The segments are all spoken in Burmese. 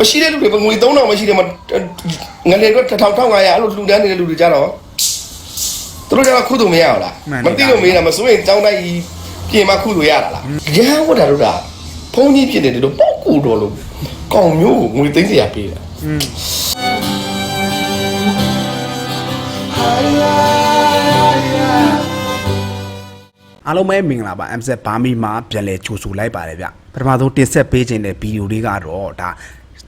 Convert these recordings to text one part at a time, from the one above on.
မရှိတဲ့လူတွေငွေ3000မရှိတယ်မငလေတော့1000 1500အဲ့လိုလှူဒန်းနေတဲ့လူတွေကြတော့သူတို့ကြတော့ခုတူမရအောင်လားမသိလို့မေးတာမစိုးရင်တောင်းတိုက်ကြီးပြင်မခုတူရတာလားရဟန်းဝတ်တာတို့တာဖုန်းကြီးဖြစ်တယ်တို့ပေါက်ကူတော်လို့ကောင်းမျိုးကိုငွေသိန်းစရာပေးတာอืมအားလုံးပဲမင်္ဂလာပါ MZ ဘာမီမှာပြန်လဲကြိုဆိုလိုက်ပါတယ်ဗျပထမဆုံးတင်ဆက်ပေးခြင်းတဲ့ဗီဒီယိုလေးကတော့ဒါ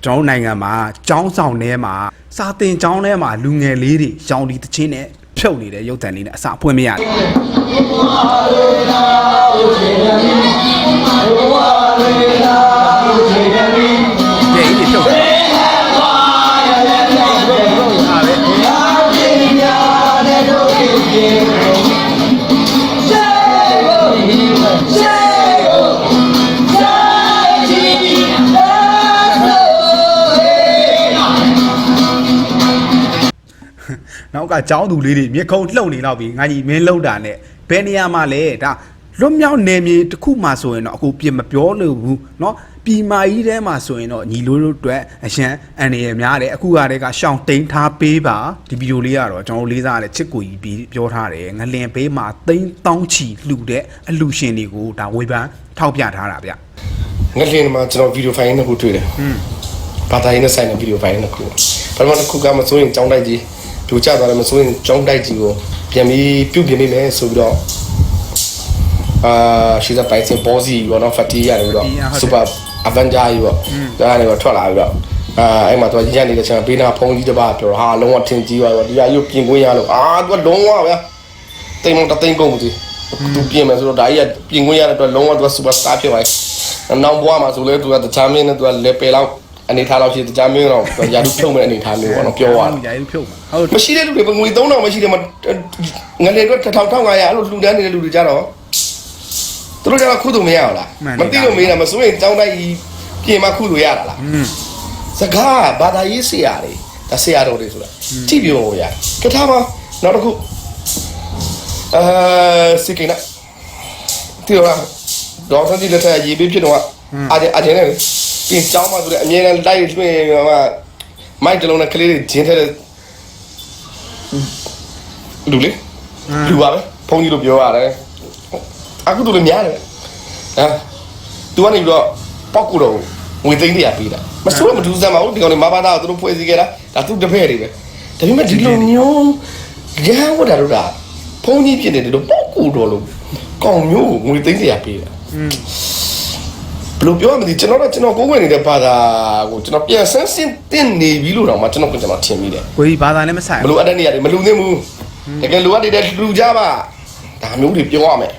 ကျွန်တော်တို့နိုင်ငံမှာကျောင်းဆောင်ထဲမှာစာသင်ကျောင်းထဲမှာလူငယ်လေးတွေရောင်ဒီတချင်းနဲ့ဖြုတ်နေတဲ့ရုပ်သံလေးနဲ့အစာအဖွင့်မရတယ် နောက်ကကြောင်းသူလေးတွေမြေခုံလှုပ်နေတော့ပြီငါကြီးမင်းလှုပ်တာနဲ့ဘယ်နေရာမှာလဲဒါလွတ်မြောက်နေမြေတစ်ခုမှဆိုရင်တော့အခုပြင်မပြောလို့ဘူးเนาะပြည်မာကြီးထဲမှာဆိုရင်တော့ညီလိုတို့အတွက်အရန်အန်ရယ်များတယ်အခုကတည်းကရှောင်းတိန်ထားပေးပါဒီဗီဒီယိုလေးကတော့ကျွန်တော်တို့လေးစားရတဲ့ချစ်ကိုကြီးပြီးပြောထားတယ်ငလင်ဘေးမှာတိန်တောင်းချီလှူတဲ့အလှူရှင်တွေကိုဒါဝေဖန်ထောက်ပြထားတာဗျ ငလင်းမှာကျွန်တော်ဗီဒီယိုဖိုင်နှစ်ခုတွေ့တယ်ဘာသာရေးနဲ့ဆိုင်တဲ့ဗီဒီယိုဖိုင်နှစ်ခုပထမတစ်ခုကမစိုးရင်ကြောင်းတိုက်ကြီး ပြိုကျသွားတယ်မစိုးရင်ကြောင်းတိုက်ကြီးကိုပြန်ပြီးပြုတ်ပြင်မိမယ်ဆိုပြီးတော့အာရှိစပိုင်စပေါ်စီဘောနော်ဖတီရတယ်ပြီးတော့စူပါအဗန်ဂျာကြီးပေါ့ဒါကနေတော့ထွက်လာပြီးတော့အာအဲ့မှာသူကညံ့နေတဲ့ချိန်ဘေးနာဖုန်းကြီးတစ်ပါးပြောဟာလုံးဝထင်ကြီးသွားတော့ဒီကရုပ်ပြင်ခွင့်ရလို့အာသူကလုံးဝဗျာတိမ်မတသိမ့်ကုန်ဘူးသူပြင်မယ်ဆိုတော့ဒါကြီးကပြင်ခွင့်ရတဲ့အတွက်လုံးဝသူကစူပါစတာဖြစ်သွားတယ်နောက်ဘွားမှာဆိုလဲသူကတခြားမင်းနဲ့သူကလေပယ်လောက် အနေထားလောက်ရှိတခြားမင်းတော့ရာထူးဖြုတ်မဲ့အနေထားမျိုးပေါ့နော်ပြောရတာရာကြီးဖြုတ်မှာဟုတ်မရှိတဲ့လူတွေငွေ3000မရှိတယ်မငလေတော့1000 1500အဲ့လိုလှူဒန်းနေတဲ့လူတွေကြတော့သူတို့ကြတော့ခုတူမရအောင်လားမသိလို့မေးတာမစိုးရင်တောင်းတိုက်ကြီးပြင်မခုတူရတာလားอืมစကားဘာသာရေးဆရာတွေဒါဆရာတော်တွေဆိုတာကြည့်ပြောရကထားမနောက်တစ်ခုအဲစိကိနာတီရောတော့ဆန်းကြီးလက်ထက်ရေးပေးဖြစ်တော့အားအားချင်းနဲ့ ပြင်ကြောင်းမှဆိုတဲ့အမြဲတမ်းလိုက်လွှင့်မှာမိုက်တလုံးနဲ့ကလေးတွေဂျင်းထဲတဲ့လူလေလူပါပဲဖုန်းကြီးလို့ပြောရတယ်အခုတို့လည်းများတယ်ဟမ်သူကနေပြီးတော့ပောက်ကူတော့ငွေသိန်းတရာပေးတာမဆိုးတော့မထူးစမ်းပါဘူးဒီကောင်တွေမဘာသာကိုသူတို့ဖွဲ့စည်းခဲ့တာဒါသူတပည့်တွေပဲဒါပေမဲ့ဒီလိုမျိုးရဟန်းဝတ်တာတို့ကဖုန်းကြီးဖြစ်နေတယ်လို့ပောက်ကူတော့လို့ကောင်းမျိုးကိုငွေသိန်းတရာပေးတာอืม ဘယ်လိုပြောရမလဲကျွန်တော်တော့ကျွန်တော်ကိုယ်ဝင်နေတဲ့ဘာသာကိုကျွန်တော်ပြန်ဆန်းစင်းတင်နေပြီလို့တော့မှကျွန်တော်ကကျွန်တော်ထင်မိတယ်ကိုကြီးဘာသာနဲ့မဆိုင်မလိုအပ်တဲ့နေရာတွေမလူသင့်ဘူးတကယ်လိုအပ်နေတဲ့လူကြပါဒါမျိုးတွေပြောရမယ်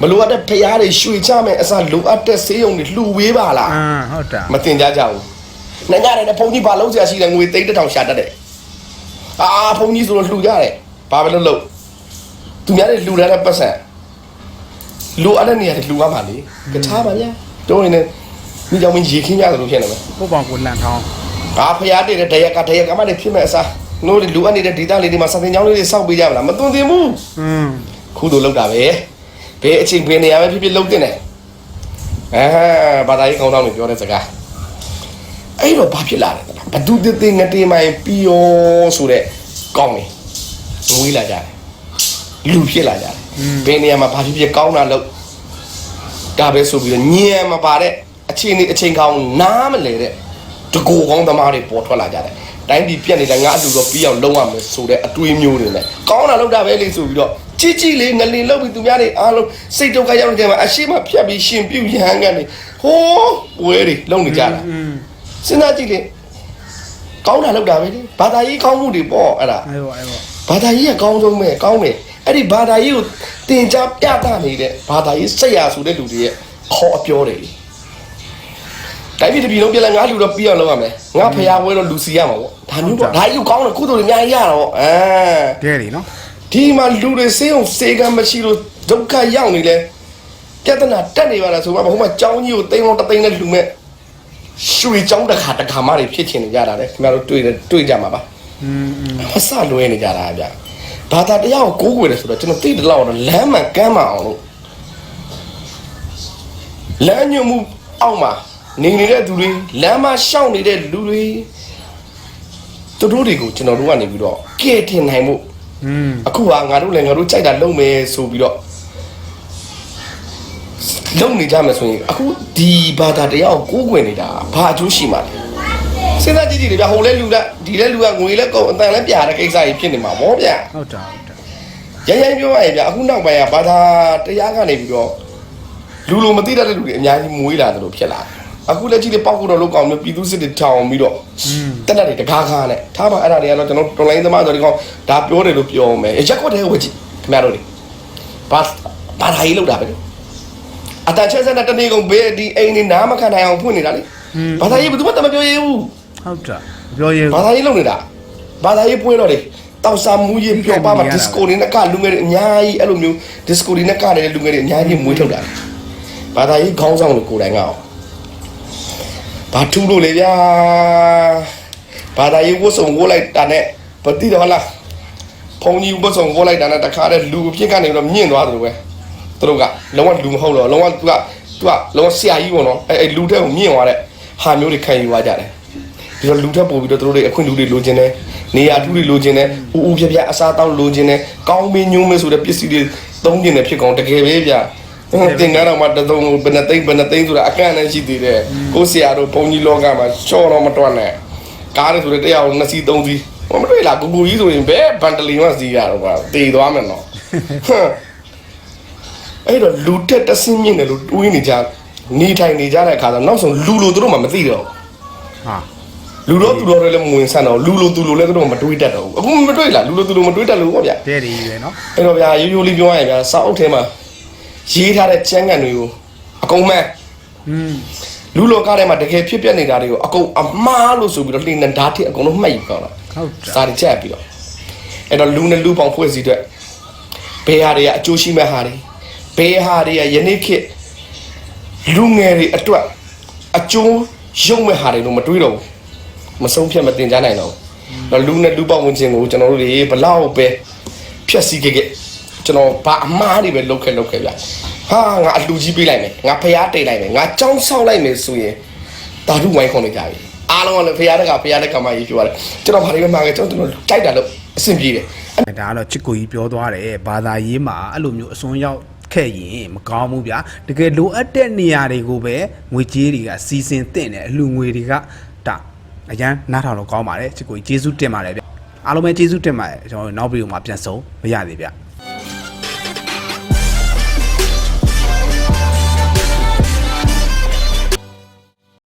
မလိုအပ်တဲ့ဖျားတွေရွှေချမယ်အစားလိုအပ်တဲ့ဆေးရုံတွေလှူဝေးပါလားအာဟုတ်တာမတင်ကြကြဘူးနိုင်ငံရည်နဲ့ဘုံကြီးဘာလုံးစရာရှိတယ်ငွေသိန်းတစ်ထောင်ရှာတတ်တယ်အာဘုံကြီးဆိုတော့လှူကြတယ်ဘာပဲလုပ်လို့သူများတွေလှူထားတဲ့ပတ်စံလိုအပ်တဲ့နေရာတွေလှူရမှာလေကထားပါဗျာ တော့နေမိကြောင့်မင်းရေခင်းရတယ်လို့ဖြစ်နေမယ်ကိုပေါ့ကိုလန်ထောင်းဘာဖျားတဲ့တရက်ကတရက်ကမှလည်းဖြစ်မဲ့အစားနိုးလူအပ်နေတဲ့ဒေတာလေးတွေမှာစာသင်ကျောင်းလေးတွေစောက်ပေးကြမလားမသွန်သင်ဘူးอืมခုတို့လောက်တာပဲဘယ်အချိန်ဘယ်နေရာပဲဖြစ်ဖြစ်လုံးတင်တယ်အဲဘာသာရေးကောင်းတောင်းနေပြောတဲ့စကားအဲ့တော့ဘာဖြစ်လာလဲဘဒုတသိငတေမိုင်ပီယောဆိုတဲ့ကောင်းနေငွေးလာကြတယ်လူဖြစ်လာကြတယ်ဘယ်နေရာမှာဘာဖြစ်ဖြစ်ကောင်းတာလို့ ဒါပဲဆိုပြီးတော့ညံမပါတဲ့အချိန်နေအချိန်ကောင်းနားမလဲတဲ့တကူကောင်းသမားတွေပေါ်ထွက်လာကြတယ်တိုင်းပြည်ပြက်နေတာငါအတူတော့ပြီးအောင်လုံးရမယ်ဆိုတဲ့အတွေးမျိုးတွေနဲ့ကောင်းတာလောက်တာပဲလေဆိုပြီးတော့ជីជីလေးငလင်လောက်ပြီးသူများတွေအားလုံးစိတ်ဒုက္ခရောက်နေကြမှာအရှိမဖြတ်ပြီးရှင်ပြုတ်ရဟန်းကနေဟိုးဝဲတွေလုံနေကြတာ อืม စဉ်းစားကြည့်လေကောင်းတာလောက်တာပဲလေဘာသာရေးကောင်းမှုတွေပေါ့အဲ့ဒါ အဲ့ပေါ့အဲ့ပေါ့ ဘာသာရေးကကောင်းဆုံးပဲကောင်းတယ် အဲ့ဒီဘာသာရေးကိုသင်ကြားပြသနေတဲ့ဘာသာရေးဆက်ရဆိုတဲ့လူတွေရဲ့ခေါ်အပြောတွေတိုင်းပြည်တပြည်လုံးပြည်လဲငါလူတော့ပြီးအောင်လုပ်ရမယ်ငါဖျားဝဲတော့လူစီရမှာပေါ့ဒါမျိုးပေါ့ဒါကြီးကောင်းတယ်ကုသိုလ်တွေအများကြီးရတော့အဲတဲတယ်နော်ဒီမှာလူတွေစေအောင်စေကမရှိလို့ဒုက္ခရောက်နေလဲပြဿနာတက်နေပါလားဆိုမှဘုံမှာကြောင်းကြီးကိုတိမ်အောင်တသိမ်းနဲ့လှူမဲ့ရွှေကြောင်းတစ်ခါတစ်ခါမှတွေဖြစ်ချင်နေကြတာလေခင်ဗျားတို့တွေ့တွေ့ကြမှာပါอืมအဆလွဲနေကြတာဗျာ ဘာသာတရားကိုကိုးကွယ်တယ်ဆိုတော့ကျွန်တော်သိတယ်လို့တော့လမ်းမှန်ကမ်းမှန်အောင်လို့လမ်းညွှန်မှုအောက်မှာနေနေတဲ့သူတွေလမ်းမရှောက်နေတဲ့လူတွေသူတို့တွေကိုကျွန်တော်တို့ကနေပြီးတော့ကဲတင်နိုင်မှုอืมအခုဟာငါတို့လည်းငါတို့ကြိုက်တာလုပ်မယ်ဆိုပြီးတော့လုပ်နေကြမယ်ဆိုရင်အခုဒီဘာသာတရားကိုကိုးကွယ်နေတာဘာအကျိုးရှိမှာလဲ စဉ်းစားကြည့်ကြည့်လေဗျဟိုလဲလူလက်ဒီလဲလူကငွေလဲကုန်အတန်လဲပြာတဲ့ကိစ္စကြီးဖြစ်နေမှာဗောဗျဟုတ်တာဟုတ်တာရရင်ပြောရရင်ဗျအခုနောက်ပိုင်းကဘာသာတရားကနေပြီးတော့လူလိုမသိတတ်တဲ့လူတွေအများကြီးမွေးလာတယ်လို့ဖြစ်လာတယ်အခုလက်ကြည့်လေပောက်ကတော့လောက်ကောင်မျိုးပြည်သူစစ်တွေထောင်ပြီးတော့တက်တက်တွေတကားကားနဲ့ထားပါအဲ့ဒါတွေကတော့ကျွန်တော်တော်လိုင်းသမားဆိုဒီကောင်ဒါပြောတယ်လို့ပြောမယ်ရက်ကွက်တဲ့ဝကြည့်ခင်ဗျားတို့တွေဘာဘာသာရေးလောက်တာပဲလေအတန်ချက်ဆက်နဲ့တနေ့ကုန်ဘေးဒီအိမ်နေနားမခံနိုင်အောင်ဖွင့်နေတာလေဘာသာရေးဘယ်သူမှတမပြောရဘူး ဟုတ်တာမပြောရဘူးဘာသာရေးလုပ်နေတာဘာသာရေးပွင့်တော့လေတောက်စာမူရေးပြောပါမှာဒစ်စကိုတွေနဲ့ကလူငယ်တွေအများကြီးအဲ့လိုမျိုးဒစ်စကိုတွေနဲ့ကနေတဲ့လူငယ်တွေအများကြီးမွေးထုတ်တာဘာသာရေးခေါင်းဆောင်လို့ကိုယ်တိုင်ကအောင်ဘာထူးလို့လေဗျာဘာသာရေးဝတ်စုံဝတ်လိုက်တာနဲ့ဘာတိတယ်ဟလားဖုန်ကြီးဝတ်စုံဝတ်လိုက်တာနဲ့တခါတည်းလူအဖြစ်ကနေတော့မြင့်သွားတယ်လို့ပဲသူတို့ကလုံးဝလူမဟုတ်တော့လုံးဝသူကသူကလုံးဝဆရာကြီးပေါ့နော်အဲ့အဲ့လူတဲ့ကိုမြင့်သွားတဲ့ဟာမျိုးတွေခံယူသွားကြတယ် ဒီတော့လူထက်ပို့ပြီးတော့သူတို့တွေအခွင့်လူတွေလိုချင်တယ်နေရာထူးတွေလိုချင်တယ်ဥဥပြပြအစားတောက်လိုချင်တယ်ကောင်းမင်းညုံးမဲဆိုတဲ့ပစ္စည်းတွေသုံးကျင်တယ်ဖြစ်ကောင်တကယ်ပဲဗျာတင်ကားတော့မှတသုံးဘယ်နှသိန်းဘယ်နှသိန်းဆိုတာအကန့်နဲ့ရှိသေးတယ်ကိုဆရာတို့ဘုံကြီးလောကမှာချောတော့မတွက်နဲ့ကားတွေဆိုတဲ့တရားနှစ်စီးသုံးစီးဟောမတွေ့လားကိုကိုကြီးဆိုရင်ဘယ်ဘန်တလီမှစီးရတော့ပါတည်သွားမယ်နော်ဟမ်အဲ့တော့လူတက်တဆင်းမြင့်တယ်လို့တွေးနေကြနေထိုင်နေကြတဲ့အခါကျတော့နောက်ဆုံးလူလိုသူတို့မှမသိတော့ဘူးဟာ လူတော့သူတော်တွေလည်းမဝင်ဆန်းတော့လူလိုသူလိုလည်းသူတို့မတွေးတတ်တော့ဘူးအခုမတွေးလားလူလိုသူလိုမတွေးတတ်လို့ပေါ့ဗျာ တဲ့ဒီပဲเนาะ အဲ့တော့ဗျာရိုးရိုးလေးပြောရရင်ဗျာစာအုပ်ထဲမှာရေးထားတဲ့ကျမ်းဂန်တွေကိုအကုန်မှန် อืม လူလောကထဲမှာတကယ်ဖြစ်ပျက်နေတာတွေကိုအကုန်အမှားလို့ဆိုပြီးတော့လှိနေဓာတ်ထစ်အကုန်လုံးမှတ်ယူကောင်းတာ ဟုတ်တာ စာတွေချက်ပြီးတော့အဲ့တော့လူနဲ့လူပေါင်းဖွဲ့စည်းတဲ့ဘယ်ဟာတွေကအကျိုးရှိမဲ့ဟာတွေဘယ်ဟာတွေကယနေ့ခေတ်လူငယ်တွေအတွက်အကျိုးရုံမဲ့ဟာတွေလို့မတွေးတော့ဘူး မဆုံးဖြတ်မတင်ကြနိုင်တော့ဘူးတော့လူနဲ့လူပေါင်းဝင်ခြင်းကိုကျွန်တော်တို့တွေဘလောက်ပဲဖြတ်စည်းခဲ့ခဲ့ကျွန်တော်ဘာအမားတွေပဲလုပ်ခဲ့လုပ်ခဲ့ဗျဟာငါအလူကြီးပေးလိုက်မယ်ငါဖျားတိတ်လိုက်မယ်ငါចောင်းဆောက်လိုက်မယ်ဆိုရင်တာဓုဝိုင်းခွန်နေကြပြီအားလုံးကလည်းဖျားတက်ကဖျားတက်ကမှရေးပြောရတယ်ကျွန်တော်ဘာတွေပဲမှာခဲ့ကျွန်တော်တို့ကြိုက်တာလို့အဆင်ပြေတယ်ဒါကတော့ချစ်ကိုကြီးပြောသွားတယ်ဘာသာရေးမှာအဲ့လိုမျိုးအစွန်းရောက်ခဲ့ရင်မကောင်းဘူးဗျာတကယ်လိုအပ်တဲ့နေရာတွေကိုပဲငွေကြေးတွေကစီစဉ်တင်တယ်အလှငွေတွေကဒါ အရန်နားထောင်လို့ကောင်းပါတယ်ချစ်ကိုကြီးကျေးဇူးတင်ပါတယ်ဗျအားလုံးပဲကျေးဇူးတင်ပါတယ်ကျွန်တော်တို့နောက်ဗီဒီယိုမှာပြန်ဆုံမရသေးဗျ